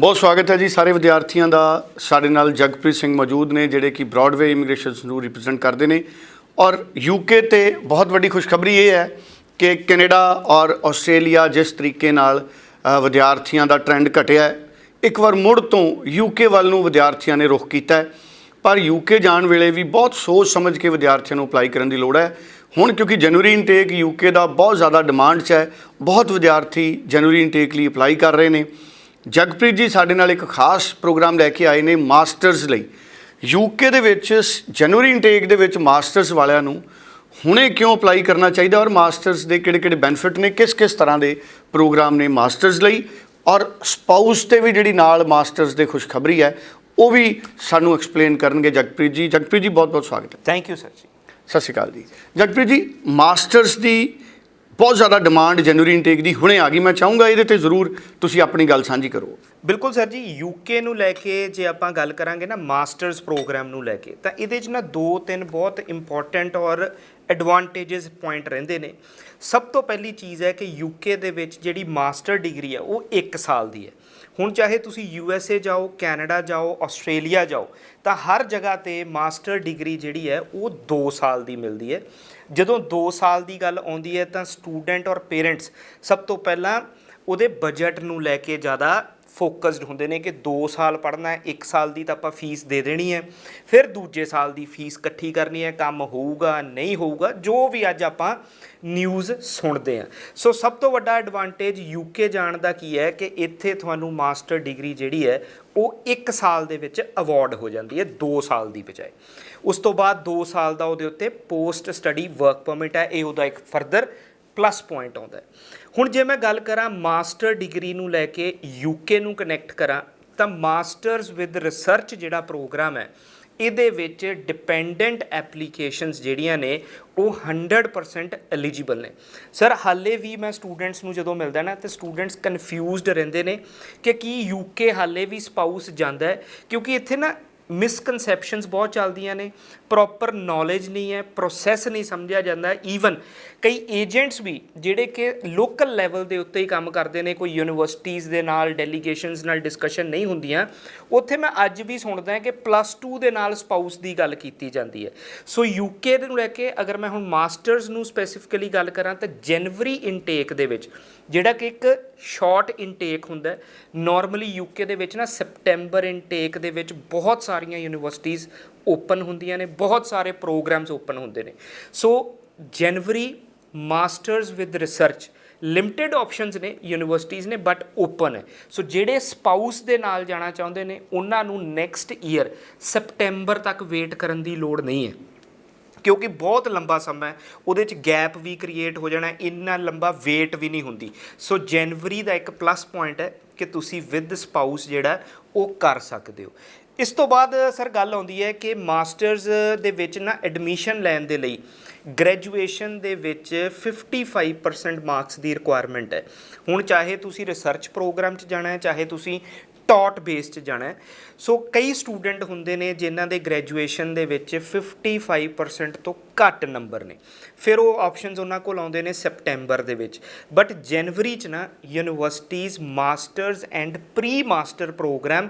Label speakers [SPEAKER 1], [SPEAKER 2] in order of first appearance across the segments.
[SPEAKER 1] ਬਹੁਤ ਸਵਾਗਤ ਹੈ ਜੀ ਸਾਰੇ ਵਿਦਿਆਰਥੀਆਂ ਦਾ। ਸਾਡੇ ਨਾਲ ਜਗਪ੍ਰੀਤ ਸਿੰਘ ਮੌਜੂਦ ਨੇ, ਜਿਹੜੇ ਕਿ ਬ੍ਰੌਡਵੇ ਇਮੀਗ੍ਰੇਸ਼ਨ ਨੂੰ ਰਿਪਰੈਜ਼ੈਂਟ ਕਰਦੇ ਨੇ। ਔਰ ਯੂਕੇ ਤੇ ਬਹੁਤ ਵੱਡੀ ਖੁਸ਼ਖਬਰੀ ਇਹ ਹੈ ਕਿ ਕੈਨੇਡਾ ਔਰ ਆਸਟ੍ਰੇਲੀਆ ਜਿਸ ਤਰੀਕੇ ਨਾਲ ਵਿਦਿਆਰਥੀਆਂ ਦਾ ਟ੍ਰੈਂਡ ਘਟਿਆ ਇੱਕ ਵਾਰ ਮੁੜ ਤੋਂ ਯੂਕੇ ਵੱਲ ਨੂੰ ਵਿਦਿਆਰਥੀਆਂ ਨੇ ਰੁਖ ਕੀਤਾ ਹੈ। ਪਰ ਯੂਕੇ ਜਾਣ ਵੇਲੇ ਵੀ ਬਹੁਤ ਸੋਚ ਸਮਝ ਕੇ ਵਿਦਿਆਰਥੀਆਂ ਨੂੰ ਅਪਲਾਈ ਕਰਨ ਦੀ ਲੋੜ ਹੈ। ਹੁਣ ਕਿਉਂਕਿ ਜਨਵਰੀ ਇਨਟੇਕ ਯੂਕੇ ਦਾ ਬਹੁਤ ਜ਼ਿਆਦਾ ਡਿਮਾਂਡ 'ਚ ਹੈ, ਬਹੁਤ ਵਿਦਿਆਰਥੀ ਜਨਵਰੀ ਇਨਟੇਕ ਲਈ ਅਪਲਾਈ ਕਰ ਰਹੇ ਨੇ। ਜਗਪ੍ਰੀਤ ਜੀ ਸਾਡੇ ਨਾਲ ਇੱਕ ਖਾਸ ਪ੍ਰੋਗਰਾਮ ਲੈ ਕੇ ਆਏ ਨੇ ਮਾਸਟਰਸ ਲਈ। ਯੂਕੇ ਦੇ ਵਿੱਚ ਜਨਵਰੀ ਇਨਟੇਕ ਦੇ ਵਿੱਚ ਮਾਸਟਰਸ ਵਾਲਿਆਂ ਨੂੰ ਹੁਣੇ ਕਿਉਂ ਅਪਲਾਈ ਕਰਨਾ ਚਾਹੀਦਾ ਔਰ ਮਾਸਟਰਸ ਦੇ ਕਿਹੜੇ-ਕਿਹੜੇ ਬੈਨੀਫਿਟ ਨੇ ਕਿਸ-ਕਿਸ ਤਰ੍ਹਾਂ ਦੇ ਪ੍ਰੋਗਰਾਮ ਨੇ ਮਾਸਟਰਸ ਲਈ ਔਰ ਸਪਾਊਸ ਤੇ ਵੀ ਜਿਹੜੀ ਨਾਲ ਮਾਸਟਰਸ ਦੇ ਖੁਸ਼ਖਬਰੀ ਹੈ ਉਹ ਵੀ ਸਾਨੂੰ ਐਕਸਪਲੇਨ ਕਰਨਗੇ ਜਗਪ੍ਰੀਤ ਜੀ। ਜਗਪ੍ਰੀਤ ਜੀ ਬਹੁਤ-ਬਹੁਤ ਸਵਾਗਤ ਹੈ।
[SPEAKER 2] ਥੈਂਕ ਯੂ ਸਰ ਜੀ।
[SPEAKER 1] ਸਤਿ ਸ਼੍ਰੀ ਅਕਾਲ ਜੀ। ਜਗਪ੍ਰੀਤ ਜੀ ਮਾਸਟਰਸ ਦੀ ਬਹੁਤ ਜ਼ਿਆਦਾ ਡਿਮਾਂਡ ਜਨਵਰੀ ਇਨਟੇਕ ਦੀ ਹੁਣੇ ਆ ਗਈ। ਮੈਂ ਚਾਹੂੰਗਾ ਇਹਦੇ ਤੇ ਜ਼ਰੂਰ ਤੁਸੀਂ ਆਪਣੀ ਗੱਲ ਸਾਂਝੀ ਕਰੋ।
[SPEAKER 2] ਬਿਲਕੁਲ ਸਰ ਜੀ ਯੂਕੇ ਨੂੰ ਲੈ ਕੇ ਜੇ ਆਪਾਂ ਗੱਲ ਕਰਾਂਗੇ ਨਾ ਮਾਸਟਰਸ ਪ੍ਰੋਗਰਾਮ ਨੂੰ ਲੈ ਕੇ, ਤਾਂ ਇਹਦੇ 'ਚ ਨਾ ਦੋ ਤਿੰਨ ਬਹੁਤ ਇੰਪੋਰਟੈਂਟ ਔਰ ਐਡਵਾਂਟੇजेस ਪੁਆਇੰਟ ਰਹਿੰਦੇ ਨੇ। ਸਭ ਤੋਂ ਪਹਿਲੀ ਚੀਜ਼ ਹੈ ਕਿ ਯੂਕੇ ਦੇ ਵਿੱਚ ਜਿਹੜੀ ਮਾਸਟਰ ਡਿਗਰੀ ਹੈ, ਉਹ 1 ਸਾਲ ਦੀ ਹੈ। ਹੁਣ ਚਾਹੇ ਤੁਸੀਂ ਯੂ ਐਸ ਏ ਜਾਓ, ਕੈਨੇਡਾ ਜਾਓ, ਆਸਟ੍ਰੇਲੀਆ ਜਾਓ, ਤਾਂ ਹਰ ਜਗ੍ਹਾ ਤੇ ਮਾਸਟਰ ਡਿਗਰੀ ਜਿਹੜੀ ਹੈ, ਉਹ 2 ਸਾਲ ਦੀ ਮਿਲਦੀ ਹੈ। ਜਦੋਂ 2 ਸਾਲ ਦੀ ਗੱਲ ਆਉਂਦੀ ਹੈ, ਤਾਂ ਸਟੂਡੈਂਟ ਔਰ ਪੇਰੈਂਟਸ ਸਭ ਤੋਂ ਪਹਿਲਾਂ ਉਹਦੇ ਬਜਟ ਨੂੰ ਲੈ ਕੇ ਜ਼ਿਆਦਾ ਫੋਕਸਡ ਹੁੰਦੇ ਨੇ ਕਿ 2 ਸਾਲ ਪੜ੍ਹਨਾ ਹੈ 1 ਸਾਲ ਦੀ ਤਾਂ ਆਪਾਂ ਫੀਸ ਦੇ ਦੇਣੀ ਹੈ। ਫਿਰ ਦੂਜੇ ਸਾਲ ਦੀ ਫੀਸ ਇਕੱਠੀ ਕਰਨੀ ਹੈ, ਕੰਮ ਹੋਊਗਾ, ਨਹੀਂ ਹੋਊਗਾ, ਜੋ ਵੀ ਅੱਜ ਆਪਾਂ ਨਿਊਜ਼ ਸੁਣਦੇ ਆ ਸੋ ਸਭ ਤੋਂ ਵੱਡਾ ਐਡਵਾਂਟੇਜ ਯੂਕੇ ਜਾਣ ਦਾ ਕੀ ਹੈ ਕਿ ਇੱਥੇ ਤੁਹਾਨੂੰ ਮਾਸਟਰ ਡਿਗਰੀ ਜਿਹੜੀ ਹੈ, ਉਹ 1 ਸਾਲ ਦੇ ਵਿੱਚ ਅਵਾਰਡ ਹੋ ਜਾਂਦੀ ਹੈ 2 ਸਾਲ ਦੀ ਬਜਾਏ। ਉਸ ਤੋਂ ਬਾਅਦ 2 ਸਾਲ ਦਾ ਉਹਦੇ ਉੱਤੇ ਪੋਸਟ ਸਟੱਡੀ ਵਰਕ ਪਰਮਿਟ ਹੈ, ਇਹ ਉਹਦਾ ਇੱਕ ਫਰਦਰ ਪਲੱਸ ਪੁਆਇੰਟ ਆਉਂਦਾ ਹੁਣ ਜੇ ਮੈਂ ਗੱਲ ਕਰਾਂ ਮਾਸਟਰ ਡਿਗਰੀ ਨੂੰ ਲੈ ਕੇ ਯੂਕੇ ਨੂੰ ਕਨੈਕਟ ਕਰਾਂ, ਤਾਂ ਮਾਸਟਰਸ ਵਿਦ ਰਿਸਰਚ ਜਿਹੜਾ ਪ੍ਰੋਗਰਾਮ ਹੈ, ਇਹਦੇ ਵਿੱਚ ਡਿਪੈਂਡੈਂਟ ਐਪਲੀਕੇਸ਼ਨਸ ਜਿਹੜੀਆਂ ਨੇ, ਉਹ 100% ਐਲੀਜੀਬਲ ਨੇ। ਸਰ ਹਾਲੇ ਵੀ ਮੈਂ ਸਟੂਡੈਂਟਸ ਨੂੰ ਜਦੋਂ ਮਿਲਦਾ ਨਾ, ਤੇ ਸਟੂਡੈਂਟਸ ਕਨਫਿਊਜ਼ਡ ਰਹਿੰਦੇ ਨੇ ਕਿ ਕੀ ਯੂਕੇ ਹਾਲੇ ਵੀ ਸਪਾਊਸ ਜਾਂਦਾ ਹੈ, ਕਿਉਂਕਿ ਇੱਥੇ ਨਾ ਮਿਸਕਨਸੈਪਸ਼ਨਸ ਬਹੁਤ ਚੱਲਦੀਆਂ ਨੇ ਪ੍ਰੋਪਰ ਨੌਲੇਜ ਨਹੀਂ ਹੈ ਪ੍ਰੋਸੈਸ ਨਹੀਂ ਸਮਝਿਆ ਜਾਂਦਾ ਈਵਨ ਕਈ ਏਜੰਟਸ ਵੀ ਜਿਹੜੇ ਕਿ ਲੋਕਲ ਲੈਵਲ ਦੇ ਉੱਤੇ ਹੀ ਕੰਮ ਕਰਦੇ ਨੇ, ਕੋਈ ਯੂਨੀਵਰਸਿਟੀਜ਼ ਦੇ ਨਾਲ ਡੈਲੀਗੇਸ਼ਨਸ ਨਾਲ ਡਿਸਕਸ਼ਨ ਨਹੀਂ ਹੁੰਦੀਆਂ, ਉੱਥੇ ਮੈਂ ਅੱਜ ਵੀ ਸੁਣਦਾ ਕਿ ਪਲੱਸ 2 ਦੇ ਨਾਲ ਸਪਾਊਸ ਦੀ ਗੱਲ ਕੀਤੀ ਜਾਂਦੀ ਹੈ। ਸੋ ਯੂਕੇ ਨੂੰ ਲੈ ਕੇ ਅਗਰ ਮੈਂ ਹੁਣ ਮਾਸਟਰਸ ਨੂੰ ਸਪੈਸੀਫਿਕਲੀ ਗੱਲ ਕਰਾਂ ਤਾਂ ਜਨਵਰੀ ਇਨਟੇਕ ਦੇ ਵਿੱਚ, ਜਿਹੜਾ ਕਿ ਇੱਕ ਸ਼ਾਰਟ ਇਨਟੇਕ ਹੁੰਦਾ ਹੈ ਨਾਰਮਲੀ ਯੂਕੇ ਦੇ ਵਿੱਚ ਨਾ ਸੈਪਟੈਂਬਰ ਇਨਟੇਕ ਦੇ ਵਿੱਚ ਬਹੁਤ ਸਾਰੀਆਂ ਯੂਨੀਵਰਸਿਟੀਜ਼ ਓਪਨ ਹੁੰਦੀਆਂ ਨੇ, ਬਹੁਤ ਸਾਰੇ ਪ੍ਰੋਗਰਾਮਸ ਓਪਨ ਹੁੰਦੇ ਨੇ। So January masters with research limited options ਨੇ ਯੂਨੀਵਰਸਿਟੀਜ਼ ਨੇ ਬਟ ਓਪਨ ਹੈ। ਸੋ ਜਿਹੜੇ ਸਪਾਊਸ ਦੇ ਨਾਲ ਜਾਣਾ ਚਾਹੁੰਦੇ ਨੇ, ਉਹਨਾਂ ਨੂੰ ਨੈਕਸਟ ਈਅਰ ਸਪਟੈਂਬਰ ਤੱਕ ਵੇਟ ਕਰਨ ਦੀ ਲੋੜ ਨਹੀਂ ਹੈ। ਕਿਉਂਕਿ ਬਹੁਤ ਲੰਬਾ ਸਮਾਂ ਹੈ, ਉਹਦੇ ਚ ਗੈਪ ਵੀ ਕ੍ਰੀਏਟ ਹੋ ਜਾਣਾ, ਇੰਨਾ ਲੰਬਾ ਵੇਟ ਵੀ ਨਹੀਂ ਹੁੰਦੀ। ਸੋ ਜਨਵਰੀ ਦਾ ਇੱਕ ਪਲੱਸ ਪੁਆਇੰਟ ਹੈ ਕਿ ਤੁਸੀਂ ਵਿਦ ਸਪਾਊਸ ਜਿਹੜਾ ਉਹ ਕਰ ਸਕਦੇ ਹੋ। ਇਸ ਤੋਂ ਬਾਅਦ, ਸਰ, ਗੱਲ ਆਉਂਦੀ ਹੈ ਕਿ ਮਾਸਟਰਸ ਦੇ ਵਿੱਚ ਨਾ ਐਡਮਿਸ਼ਨ ਲੈਣ ਦੇ ਲਈ ਗ੍ਰੈਜੂਏਸ਼ਨ ਦੇ ਵਿੱਚ 55% ਮਾਰਕਸ ਦੀ ਰਿਕੁਆਇਰਮੈਂਟ ਹੈ। ਹੁਣ ਚਾਹੇ ਤੁਸੀਂ ਰਿਸਰਚ ਪ੍ਰੋਗਰਾਮ 'ਚ ਜਾਣਾ ਹੈ, ਚਾਹੇ ਤੁਸੀਂ ਟੌਟ ਬੇਸ 'ਚ ਜਾਣਾ ਸੋ ਕਈ ਸਟੂਡੈਂਟ ਹੁੰਦੇ ਨੇ ਜਿਨ੍ਹਾਂ ਦੇ ਗ੍ਰੈਜੂਏਸ਼ਨ ਦੇ ਵਿੱਚ 55% ਤੋਂ ਘੱਟ ਨੰਬਰ ਨੇ। ਫਿਰ ਉਹ ਆਪਸ਼ਨਸ ਉਹਨਾਂ ਕੋਲ ਆਉਂਦੇ ਨੇ ਸੈਪਟੈਂਬਰ ਦੇ ਵਿੱਚ। ਬਟ ਜਨਵਰੀ 'ਚ ਨਾ universities masters and pre master program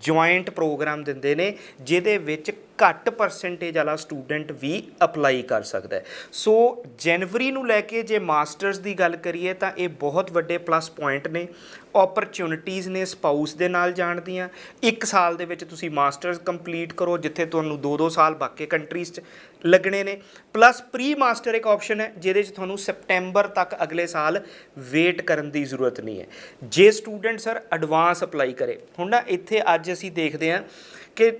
[SPEAKER 2] joint program ਦਿੰਦੇ ਨੇ, ਜਿਹਦੇ ਵਿੱਚ ਘੱਟ ਪਰਸੈਂਟੇਜ ਵਾਲਾ ਸਟੂਡੈਂਟ ਵੀ ਅਪਲਾਈ ਕਰ ਸਕਦਾ ਹੈ। ਸੋ ਜਨਵਰੀ ਨੂੰ ਲੈ ਕੇ ਜੇ ਮਾਸਟਰਸ ਦੀ ਗੱਲ ਕਰੀਏ ਤਾਂ ਇਹ ਬਹੁਤ ਵੱਡੇ ਪਲੱਸ ਪੁਆਇੰਟ ਨੇ। ਓਪਰਚ्युनिटीज ਨੇ ਸਪਾਊਸ ਦੇ ਨਾਲ ਜਾਣ ਦੀਆਂ। ਇੱਕ ਸਾਲ ਦੇ ਵਿੱਚ ਤੁਸੀਂ ਮਾਸਟਰਸ ਕੰਪਲੀਟ ਕਰੋ, ਜਿੱਥੇ ਤੁਹਾਨੂੰ 2-2 ਸਾਲ ਬਾਕੀ ਕੰਟਰੀਜ਼ 'ਚ ਲੱਗਣੇ ਨੇ। ਪਲੱਸ ਪ੍ਰੀ ਮਾਸਟਰ ਇੱਕ ਆਪਸ਼ਨ ਹੈ, ਜਿਹਦੇ 'ਚ ਤੁਹਾਨੂੰ ਸੈਪਟੈਂਬਰ ਤੱਕ ਅਗਲੇ ਸਾਲ ਵੇਟ ਕਰਨ ਦੀ ਜ਼ਰੂਰਤ ਨਹੀਂ ਹੈ। ਜੇ ਸਟੂਡੈਂਟ ਸਰ ਐਡਵਾਂਸ ਅਪਲਾਈ ਕਰੇ, ਹੁਣ ਨਾ ਇੱਥੇ ਅੱਜ ਅਸੀਂ ਦੇਖਦੇ ਹਾਂ ਕਿ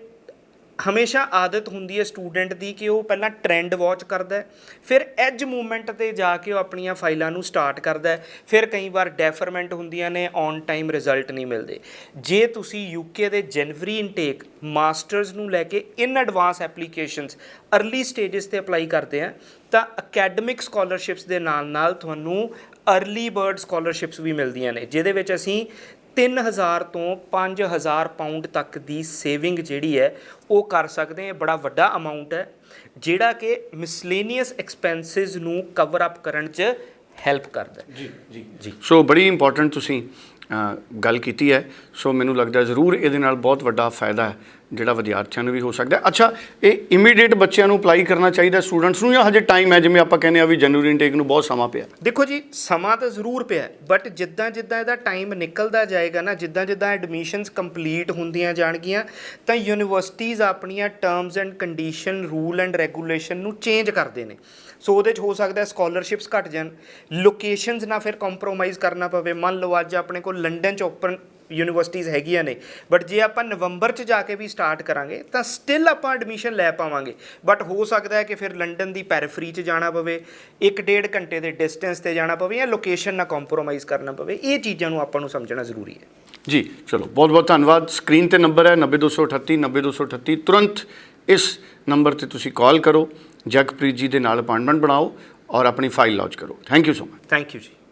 [SPEAKER 2] ਹਮੇਸ਼ਾ ਆਦਤ ਹੁੰਦੀ ਹੈ ਸਟੂਡੈਂਟ ਦੀ ਕਿ ਉਹ ਪਹਿਲਾਂ ਟ੍ਰੈਂਡ ਵਾਚ ਕਰਦਾ ਫਿਰ ਐਜ ਮੂਵਮੈਂਟ ਤੇ ਜਾ ਕੇ ਉਹ ਆਪਣੀਆਂ ਫਾਈਲਾਂ ਨੂੰ ਸਟਾਰਟ ਕਰਦਾ ਫਿਰ ਕਈ ਵਾਰ ਡੈਫਰਮੈਂਟ ਹੁੰਦੀਆਂ ਨੇ ਔਨ ਟਾਈਮ ਰਿਜ਼ਲਟ ਨਹੀਂ ਮਿਲਦੇ। ਜੇ ਤੁਸੀਂ ਯੂਕੇ ਦੇ ਜਨਵਰੀ ਇਨਟੇਕ ਮਾਸਟਰਸ ਨੂੰ ਲੈ ਕੇ in advance applications early stages ਤੇ ਅਪਲਾਈ ਕਰਦੇ ਆ, ਤਾਂ ਅਕੈਡਮਿਕ ਸਕਾਲਰਸ਼ਿਪਸ ਦੇ ਨਾਲ ਨਾਲ ਤੁਹਾਨੂੰ ਅਰਲੀ ਬਰਡ ਸਕਾਲਰਸ਼ਿਪਸ ਵੀ ਮਿਲਦੀਆਂ ਨੇ, ਜਿਹਦੇ ਵਿੱਚ ਅਸੀਂ 3000 ਤੋਂ 5000 ਪਾਉਂਡ ਤੱਕ ਦੀ ਸੇਵਿੰਗ ਜਿਹੜੀ ਹੈ ਉਹ ਕਰ ਸਕਦੇ ਹਾਂ। ਇਹ ਬੜਾ ਵੱਡਾ ਅਮਾਉਂਟ ਹੈ ਜਿਹੜਾ ਕਿ ਮਿਸਲੇਨੀਅਸ ਐਕਸਪੈਂਸਸ ਨੂੰ ਕਵਰ ਅਪ ਕਰਨ 'ਚ ਹੈਲਪ ਕਰਦਾ ਹੈ।
[SPEAKER 1] ਜੀ ਜੀ।
[SPEAKER 2] ਜੀ।
[SPEAKER 1] ਸੋ ਬੜੀ ਇੰਪੋਰਟੈਂਟ ਤੁਸੀਂ ਗੱਲ ਕੀਤੀ ਹੈ। ਸੋ ਮੈਨੂੰ ਲੱਗਦਾ ਜ਼ਰੂਰ ਇਹਦੇ ਨਾਲ ਬਹੁਤ ਵੱਡਾ ਫਾਇਦਾ ਹੈ। ਜਿਹੜਾ ਵਿਦਿਆਰਥੀਆਂ ਨੂੰ ਵੀ ਹੋ ਸਕਦਾ ਅੱਛਾ, ਇਹ ਇਮੀਡੀਏਟ ਬੱਚਿਆਂ ਨੂੰ ਅਪਲਾਈ ਕਰਨਾ ਚਾਹੀਦਾ ਸਟੂਡੈਂਟਸ ਨੂੰ ਜਾਂ ਹਜੇ ਟਾਈਮ ਹੈ, ਜਿਵੇਂ ਆਪਾਂ ਕਹਿੰਦੇ ਆ ਵੀ ਜਨਵਰੀ ਇਨਟੇਕ ਨੂੰ ਬਹੁਤ ਸਮਾਂ ਪਿਆ।
[SPEAKER 2] ਦੇਖੋ ਜੀ, ਸਮਾਂ ਤਾਂ ਜ਼ਰੂਰ ਪਿਆ ਬਟ ਜਿੱਦਾਂ ਜਿੱਦਾਂ ਇਹਦਾ ਟਾਈਮ ਨਿਕਲਦਾ ਜਾਏਗਾ ਨਾ, ਜਿੱਦਾਂ ਜਿੱਦਾਂ ਐਡਮਿਸ਼ਨਸ ਕੰਪਲੀਟ ਹੁੰਦੀਆਂ ਜਾਣਗੀਆਂ, ਤਾਂ ਯੂਨੀਵਰਸਿਟੀਜ਼ ਆਪਣੀਆਂ terms and condition rule and regulation ਨੂੰ ਚੇਂਜ ਕਰਦੇ ਨੇ। ਸੋ ਉਹਦੇ 'ਚ ਹੋ ਸਕਦਾ ਸਕਾਲਰਸ਼ਿਪਸ ਘਟ ਜਾਣ ਲੋਕੇਸ਼ਨਸ ਨਾ ਫਿਰ ਕੰਪਰੋਮਾਈਜ਼ ਕਰਨਾ ਪਵੇ। ਮੰਨ ਲਓ ਅੱਜ ਆਪਣੇ ਕੋਲ ਲੰਡਨ 'ਚ ਓਪਨ ਯੂਨੀਵਰਸਿਟੀਜ਼ ਹੈਗੀਆਂ ਨੇ। ਬਟ ਜੇ ਆਪਾਂ ਨਵੰਬਰ 'ਚ ਜਾ ਕੇ ਵੀ ਸਟਾਰਟ ਕਰਾਂਗੇ ਤਾਂ ਸਟਿਲ ਆਪਾਂ ਐਡਮਿਸ਼ਨ ਲੈ ਪਾਵਾਂਗੇ। ਬਟ ਹੋ ਸਕਦਾ ਹੈ ਕਿ ਫਿਰ ਲੰਡਨ ਦੀ ਪੈਰੀਫਰੀ 'ਚ ਜਾਣਾ ਪਵੇ ਇੱਕ ਡੇਢ ਘੰਟੇ ਦੇ ਡਿਸਟੈਂਸ ਤੇ ਜਾਣਾ ਪਵੇ ਜਾਂ ਲੋਕੇਸ਼ਨ ਨਾਲ ਕੰਪਰੋਮਾਈਜ਼ ਕਰਨਾ ਪਵੇ ਇਹ ਚੀਜ਼ਾਂ ਨੂੰ ਆਪਾਂ ਨੂੰ ਸਮਝਣਾ ਜ਼ਰੂਰੀ ਹੈ।
[SPEAKER 1] ਜੀ ਚਲੋ ਬਹੁਤ ਬਹੁਤ ਧੰਨਵਾਦ। ਸਕਰੀਨ ਤੇ ਨੰਬਰ ਹੈ 90238 90238 ਤੁਰੰਤ ਇਸ ਨੰਬਰ ਤੇ ਤੁਸੀਂ ਕਾਲ ਕਰੋ। ਜਗਪ੍ਰੀਤ ਜੀ ਦੇ ਨਾਲ ਅਪਾਇੰਟਮੈਂਟ ਬਣਾਓ ਔਰ ਆਪਣੀ ਫਾਈਲ ਲੌਂਚ ਕਰੋ। Thank you so much
[SPEAKER 2] thank you ji.